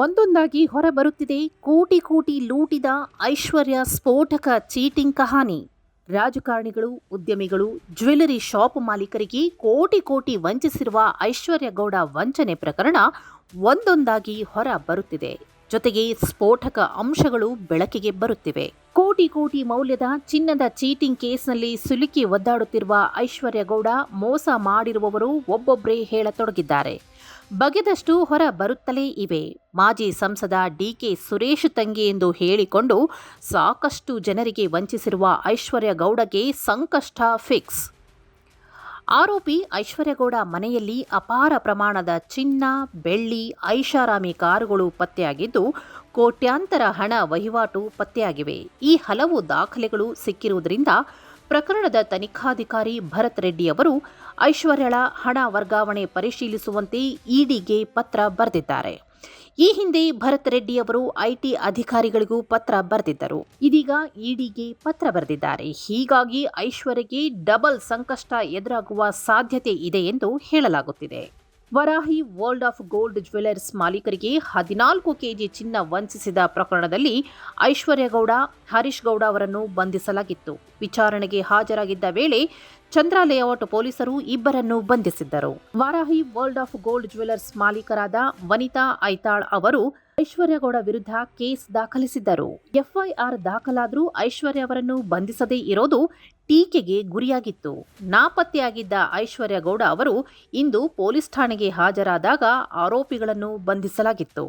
ಒಂದೊಂದಾಗಿ ಹೊರಬರುತ್ತಿದೆ ಕೋಟಿ ಕೋಟಿ ಲೂಟಿದ ಐಶ್ವರ್ಯ ಸ್ಫೋಟಕ ಚೀಟಿಂಗ್ ಕಹಾನಿ. ರಾಜಕಾರಣಿಗಳು, ಉದ್ಯಮಿಗಳು, ಜ್ಯುವೆಲರಿ ಶಾಪ್ ಮಾಲೀಕರಿಗೆ ಕೋಟಿ ಕೋಟಿ ವಂಚಿಸಿರುವ ಐಶ್ವರ್ಯ ಗೌಡ ವಂಚನೆ ಪ್ರಕರಣ ಒಂದೊಂದಾಗಿ ಹೊರ ಬರುತ್ತಿದೆ ಜೊತೆಗೆ ಸ್ಫೋಟಕ ಅಂಶಗಳು ಬೆಳಕಿಗೆ ಬರುತ್ತಿವೆ. ಕೋಟಿ ಕೋಟಿ ಮೌಲ್ಯದ ಚಿನ್ನದ ಚೀಟಿಂಗ್ ಕೇಸ್ನಲ್ಲಿ ಸಿಲುಕಿ ಒದ್ದಾಡುತ್ತಿರುವ ಐಶ್ವರ್ಯ ಗೌಡ ಮೋಸ ಮಾಡಿರುವವರು ಒಬ್ಬೊಬ್ಬರೇ ಹೇಳತೊಡಗಿದ್ದಾರೆ. ಬಗೆದಷ್ಟು ಹೊರ ಬರುತ್ತಲೇ ಇವೆ. ಮಾಜಿ ಸಂಸದ ಡಿಕೆ ಸುರೇಶ್ ತಂಗಿ ಎಂದು ಹೇಳಿಕೊಂಡು ಸಾಕಷ್ಟು ಜನರಿಗೆ ವಂಚಿಸಿರುವ ಐಶ್ವರ್ಯ ಗೌಡಗೆ ಸಂಕಷ್ಟ ಫಿಕ್ಸ್. ಆರೋಪಿ ಐಶ್ವರ್ಯಗೌಡ ಮನೆಯಲ್ಲಿ ಅಪಾರ ಪ್ರಮಾಣದ ಚಿನ್ನ, ಬೆಳ್ಳಿ, ಐಷಾರಾಮಿ ಕಾರುಗಳು ಪತ್ತೆಯಾಗಿದ್ದು, ಕೋಟ್ಯಾಂತರ ಹಣ ವಹಿವಾಟು ಪತ್ತೆಯಾಗಿವೆ. ಈ ಹಲವು ದಾಖಲೆಗಳು ಸಿಕ್ಕಿರುವುದರಿಂದ ಪ್ರಕರಣದ ತನಿಖಾಧಿಕಾರಿ ಭರತ್ ರೆಡ್ಡಿ ಅವರು ಐಶ್ವರ್ಯಳ ಹಣ ವರ್ಗಾವಣೆ ಪರಿಶೀಲಿಸುವಂತೆ ಇಡಿಗೆ ಪತ್ರ ಬರೆದಿದ್ದಾರೆ. ಈ ಹಿಂದೆ ಭರತ್ ರೆಡ್ಡಿ ಅವರು ಐಟಿ ಅಧಿಕಾರಿಗಳಿಗೂ ಪತ್ರ ಬರೆದಿದ್ದರು. ಇದೀಗ ಇಡಿಗೆ ಪತ್ರ ಬರೆದಿದ್ದಾರೆ. ಹೀಗಾಗಿ ಐಶ್ವರ್ಯಗೆ ಡಬಲ್ ಸಂಕಷ್ಟ ಎದುರಾಗುವ ಸಾಧ್ಯತೆ ಇದೆ ಎಂದು ಹೇಳಲಾಗುತ್ತಿದೆ. Varahi world of gold jewellers ಮಾಲೀಕರಿಗೆ ಹದಿನಾಲ್ಕು ಕೆಜಿ ಚಿನ್ನ ವಂಚಿಸಿದ ಪ್ರಕರಣದಲ್ಲಿ ಐಶ್ವರ್ಯಗೌಡ ಹರೀಶ್ ಗೌಡ ಅವರನ್ನು ಬಂಧಿಸಲಾಗಿತ್ತು. ವಿಚಾರಣೆಗೆ ಹಾಜರಾಗಿದ್ದ ವೇಳೆ ಚಂದ್ರ ಲೇಔಟ್ ಪೊಲೀಸರು ಇಬ್ಬರನ್ನು ಬಂಧಿಸಿದ್ದರು. Varahi world of gold jewellers ಮಾಲೀಕರಾದ Vanitha Aithal ಅವರು ಐಶ್ವರ್ಯಗೌಡ ವಿರುದ್ಧ ಕೇಸ್ ದಾಖಲಿಸಿದ್ದರು. ಎಫ್ಐಆರ್ ದಾಖಲಾದರೂ ಐಶ್ವರ್ಯ ಅವರನ್ನು ಬಂಧಿಸದೇ ಇರೋದು ಟೀಕೆಗೆ ಗುರಿಯಾಗಿತ್ತು. ನಾಪತ್ತೆಯಾಗಿದ್ದ ಐಶ್ವರ್ಯ ಗೌಡ ಅವರು ಇಂದು ಪೊಲೀಸ್ ಠಾಣೆಗೆ ಹಾಜರಾದಾಗ ಆರೋಪಿಗಳನ್ನು ಬಂಧಿಸಲಾಗಿತ್ತು.